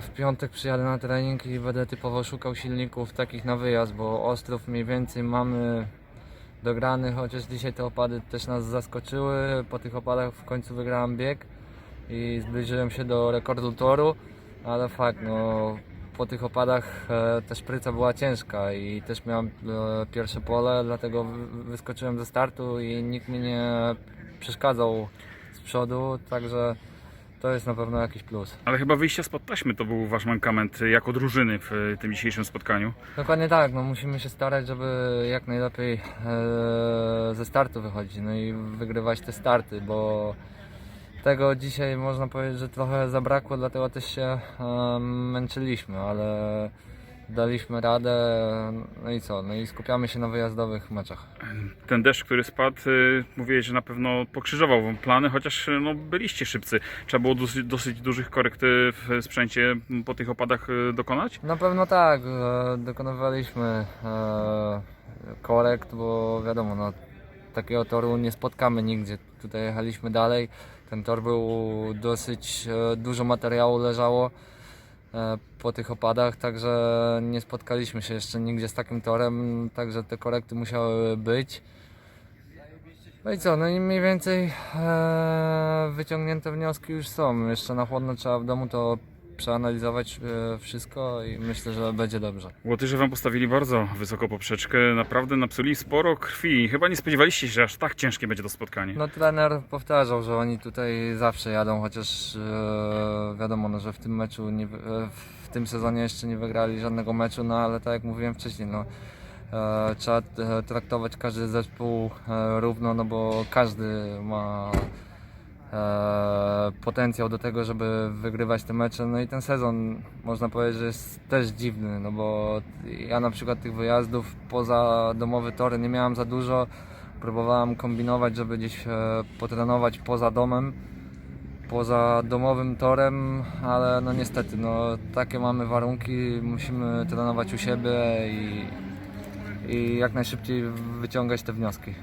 w piątek przyjadę na trening i będę typowo szukał silników takich na wyjazd, bo Ostrów mniej więcej mamy dograny, chociaż dzisiaj te opady też nas zaskoczyły. Po tych opadach w końcu wygrałem bieg i zbliżyłem się do rekordu toru, ale fakt, no po tych opadach e, też pryca była ciężka i też miałem e, pierwsze pole, dlatego wy- wyskoczyłem ze startu i nikt mi nie przeszkadzał z przodu, także to jest na pewno jakiś plus. Ale chyba wyjście spod taśmy to był wasz mankament jako drużyny w e, tym dzisiejszym spotkaniu. Dokładnie tak, no musimy się starać, żeby jak najlepiej e, ze startu wychodzić, no i wygrywać te starty, bo tego dzisiaj można powiedzieć, że trochę zabrakło, dlatego też się e, męczyliśmy, ale daliśmy radę, no i co, no i skupiamy się na wyjazdowych meczach. Ten deszcz, który spadł, e, mówiłeś, że na pewno pokrzyżował wam plany, chociaż e, no, byliście szybcy. Trzeba było dosyć, dosyć dużych korekt e, w sprzęcie po tych opadach dokonać? Na pewno tak, dokonywaliśmy e, korekt, bo wiadomo, no, takiego toru nie spotkamy nigdzie. Tutaj jechaliśmy dalej, ten tor był dosyć e, dużo materiału leżało po tych opadach, także nie spotkaliśmy się jeszcze nigdzie z takim torem, także te korekty musiały być. No i co, no i mniej więcej e, wyciągnięte wnioski już są. Jeszcze na chłodno trzeba w domu to przeanalizować e, wszystko i myślę, że będzie dobrze. Łotysze wam postawili bardzo wysoko poprzeczkę, naprawdę napsuli sporo krwi. Chyba nie spodziewaliście się, że aż tak ciężkie będzie to spotkanie. No trener powtarzał, że oni tutaj zawsze jadą, chociaż e, wiadomo, no, że w tym meczu, nie, e, w tym sezonie jeszcze nie wygrali żadnego meczu, no ale tak jak mówiłem wcześniej, no, trzeba traktować każdy zespół równo, no bo każdy ma potencjał do tego, żeby wygrywać te mecze. No i ten sezon można powiedzieć, że jest też dziwny, no bo ja na przykład tych wyjazdów poza domowe tory nie miałem za dużo. Próbowałem kombinować, żeby gdzieś e, potrenować poza domem, poza domowym torem, ale no niestety, no takie mamy warunki, musimy trenować u siebie i, i jak najszybciej wyciągać te wnioski.